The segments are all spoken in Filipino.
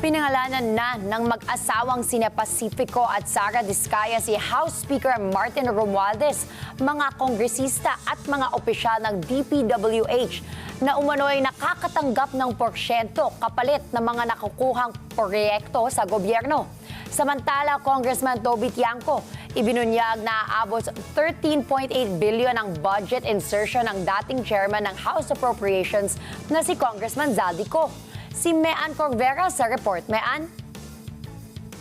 Pinangalanan na ng mag-asawang sina Pacifico at Sara Discaya si House Speaker Martin Romualdez, mga kongresista at mga opisyal ng DPWH na umano'y nakakatanggap ng porsyento kapalit ng mga nakukuhang proyekto sa gobyerno. Samantala, Congressman Toby Tiangco, ibinunyag na aabot sa 13.8 billion ang budget insertion ng dating chairman ng House Appropriations na si Congressman Zaldico. Si Mean Corvera sa report. Mean?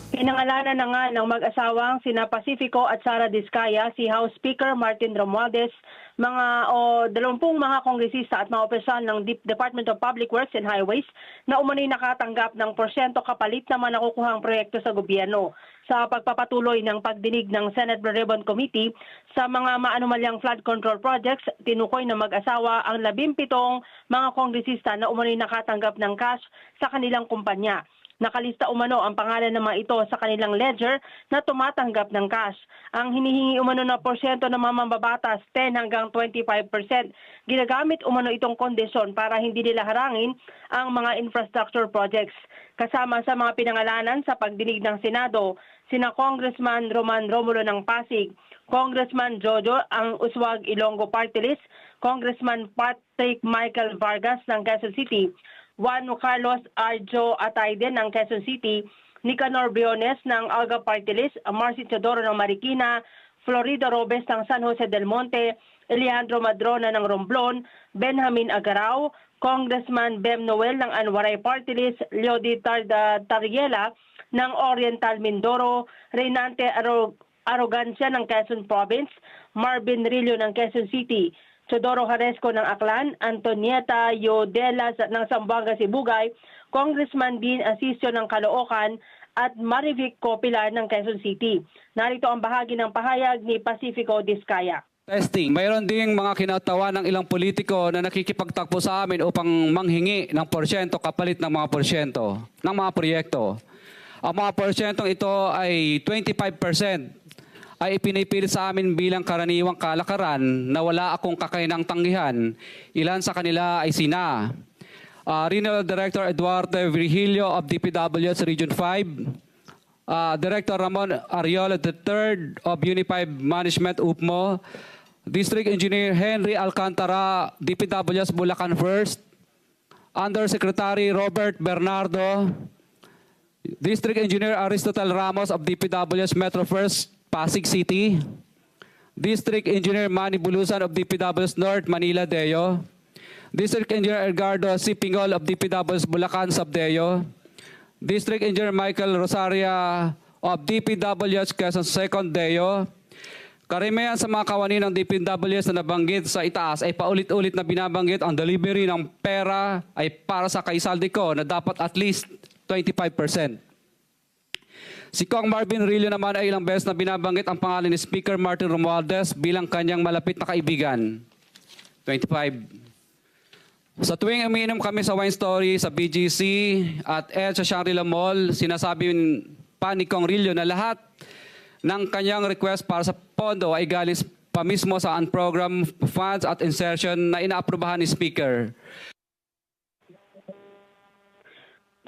Pinangalanan na nga ng mag-asawang sina Pacifico at Sara Discaya si House Speaker Martin Romualdez, mga o 20 mga kongresista at mga opisyal ng Dep- Department of Public Works and Highways na umano'y nakatanggap ng porsyento kapalit na mga nakukuhang proyekto sa gobyerno sa pagpapatuloy ng pagdinig ng Senate Blue Ribbon Committee sa mga maanumalyang flood control projects, tinukoy na mag-asawa ang labimpitong mga kongresista na umano'y nakatanggap ng cash sa kanilang kumpanya. Nakalista umano ang pangalan ng mga ito sa kanilang ledger na tumatanggap ng cash. Ang hinihingi umano na porsyento ng mga mambabatas 10 hanggang 25%. Ginagamit umano itong kondisyon para hindi nila harangin ang mga infrastructure projects. Kasama sa mga pinangalanan sa pagdinig ng Senado, sina Congressman Roman Romulo ng Pasig, Congressman Jojo ang Uswag Ilonggo Party List, Congressman Patrick Michael Vargas ng Quezon City, Juan Carlos Arjo Atayde ng Quezon City, Nicanor Briones ng Alga Party List, Marcy Teodoro ng Marikina, Florida Robes ng San Jose del Monte, Alejandro Madrona ng Romblon, Benjamin Agarao, Congressman Bem Noel ng Anwaray Party List, Leody Tarda Tariela ng Oriental Mindoro, Reynante Arrogancia ng Quezon Province, Marvin Rillo ng Quezon City, Teodoro Haresco ng Aklan, Antonieta Yodela ng Zamboanga Sibugay, Congressman Dean Asisio ng Caloocan, at Marivic Copilar ng Quezon City. Narito ang bahagi ng pahayag ni Pacifico Discaya. Testing. Mayroon ding mga kinatawa ng ilang politiko na nakikipagtakbo sa amin upang manghingi ng porsyento kapalit ng mga porsyento ng mga proyekto. Ang mga porsyentong ito ay 25% ay ipinipilit sa amin bilang karaniwang kalakaran na wala akong kakainang tanggihan. Ilan sa kanila ay sina uh, Regional Director Eduardo Virgilio of DPWS Region 5, uh, Director Ramon Ariola III of Unified Management UPMO, District Engineer Henry Alcantara, DPWS Bulacan First, Undersecretary Robert Bernardo, District Engineer Aristotle Ramos of DPWS Metro First, Pasig City, District Engineer Manny Bulusan of DPWS North, Manila Deo, District Engineer Edgardo C. Pingol of DPWS Bulacan Subdeo, District Engineer Michael Rosaria of DPWS Quezon Second Deo, Karamihan sa mga kawani ng DPWS na nabanggit sa itaas ay paulit-ulit na binabanggit ang delivery ng pera ay para sa kaisaldi na dapat at least 25%. Si Kong Marvin Rillo naman ay ilang beses na binabanggit ang pangalan ni Speaker Martin Romualdez bilang kanyang malapit na kaibigan. 25. Sa tuwing umiinom kami sa wine story sa BGC at Ed sa Shangri-La Mall, sinasabi pa ni Kong Rillo na lahat ng kanyang request para sa pondo ay galing pa mismo sa unprogram funds at insertion na inaaprubahan ni Speaker.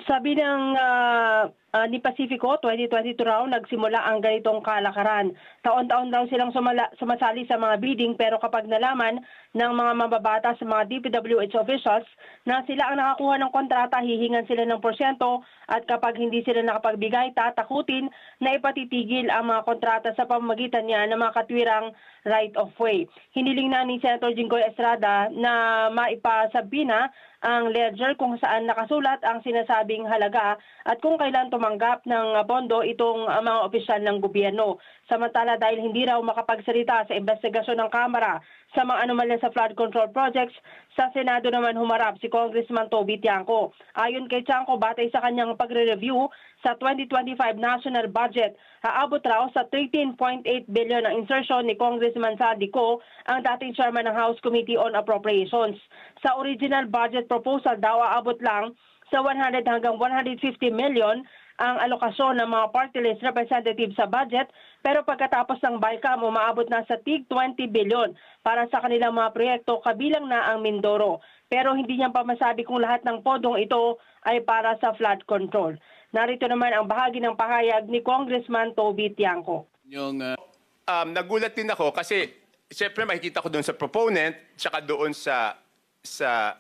Sabi ng ah, ah, ni Pacifico, 2022 raw, nagsimula ang ganitong kalakaran. Taon-taon daw silang sumala, sumasali sa mga bidding pero kapag nalaman ng mga mababata sa mga DPWH officials na sila ang nakakuha ng kontrata, hihingan sila ng porsyento at kapag hindi sila nakapagbigay, tatakutin na ipatitigil ang mga kontrata sa pamamagitan niya ng mga katwirang right of way. Hiniling na ni Senator Jinggoy Estrada na maipasabi na ang ledger kung saan nakasulat ang sinasabing halaga at kung kailan tumanggap ng pondo itong uh, mga opisyal ng gobyerno. Samantala dahil hindi raw makapagsalita sa investigasyon ng Kamara sa mga anomalya sa flood control projects, sa Senado naman humarap si Congressman Toby Tiangco. Ayon kay Tiangco, batay sa kanyang pagre-review sa 2025 national budget, aabot raw sa 13.8 billion ang insertion ni Congressman Saldico, ang dating chairman ng House Committee on Appropriations. Sa original budget proposal daw, aabot lang sa 100 hanggang 150 million ang alokasyon ng mga party list representative sa budget pero pagkatapos ng BICAM umaabot na sa tig 20 billion para sa kanilang mga proyekto kabilang na ang Mindoro. pero hindi niya pa masabi kung lahat ng podong ito ay para sa flood control. Narito naman ang bahagi ng pahayag ni Congressman Toby Tiangco. Yung uh, um, nagulat din ako kasi siyempre makikita ko doon sa proponent tsaka doon sa sa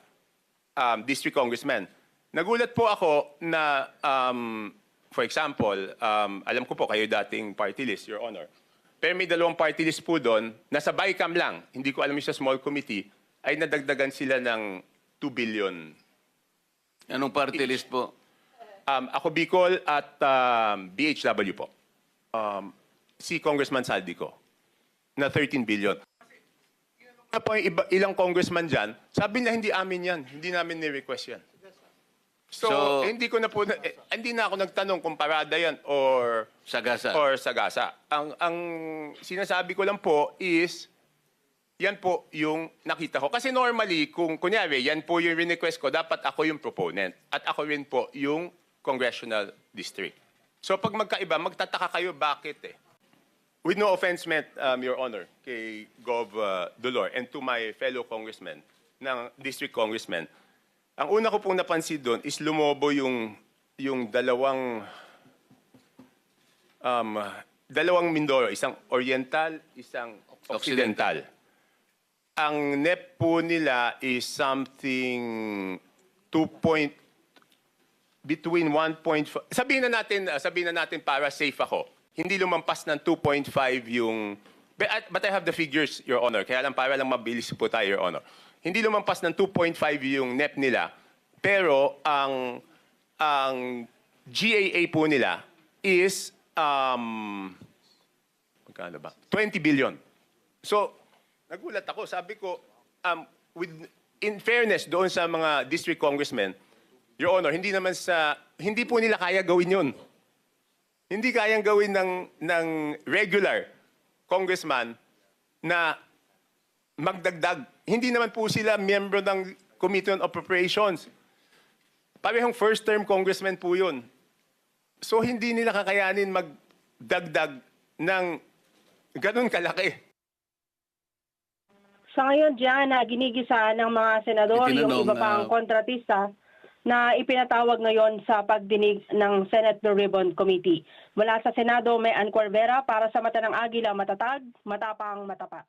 um, district congressman. Nagulat po ako na um, for example, um, alam ko po kayo dating party list, Your Honor. Pero may dalawang party list po doon, nasa BICAM lang, hindi ko alam yung sa small committee, ay nadagdagan sila ng 2 billion. anong party list po? Um, ako Bicol at um, BHW po. Um, si Congressman Saldico na 13 billion. Na po yung iba, ilang congressman dyan, sabi na hindi amin yan. Hindi namin ni-request yan. So, So- hindi ko na po, na- eh, hindi na ako nagtanong kung parada yan or, Sagasa. or sagasa. Ang, ang sinasabi ko lang po is, yan po yung nakita ko. Kasi normally, kung kunyari, yan po yung request ko, dapat ako yung proponent. At ako rin po yung congressional district. So pag magkaiba, magtataka kayo bakit eh. With no offense meant, um, Your Honor, kay Gov. Uh, Dolor and to my fellow congressmen, ng district congressmen, ang una ko pong napansin doon is lumobo yung, yung dalawang um, dalawang Mindoro, isang Oriental, isang Occidental. Ang NEP po nila is something 2 point, between 1.5, sabihin na natin, uh, sabihin na natin para safe ako, hindi lumampas ng 2.5 yung, but I have the figures, Your Honor, kaya lang para lang mabilis po tayo, Your Honor. Hindi lumampas ng 2.5 yung NEP nila, pero ang, ang GAA po nila is, um, magkano ba? 20 billion. So, nagulat ako. Sabi ko, um, with, in fairness doon sa mga district congressmen, Your Honor, hindi naman sa, hindi po nila kaya gawin yun. Hindi kayang gawin ng, ng regular congressman na magdagdag. Hindi naman po sila miyembro ng Committee on Appropriations. Parehong first term congressman po yun. So hindi nila kakayanin magdagdag ng ganun kalaki. Sa ngayon dyan, na ginigisa ng mga senador yung iba pang kontratista na ipinatawag ngayon sa pagdinig ng Senate Blue Ribbon Committee. Mula sa Senado, may Ann Corvera para sa Mata ng Agila, matatag, matapang, matapa.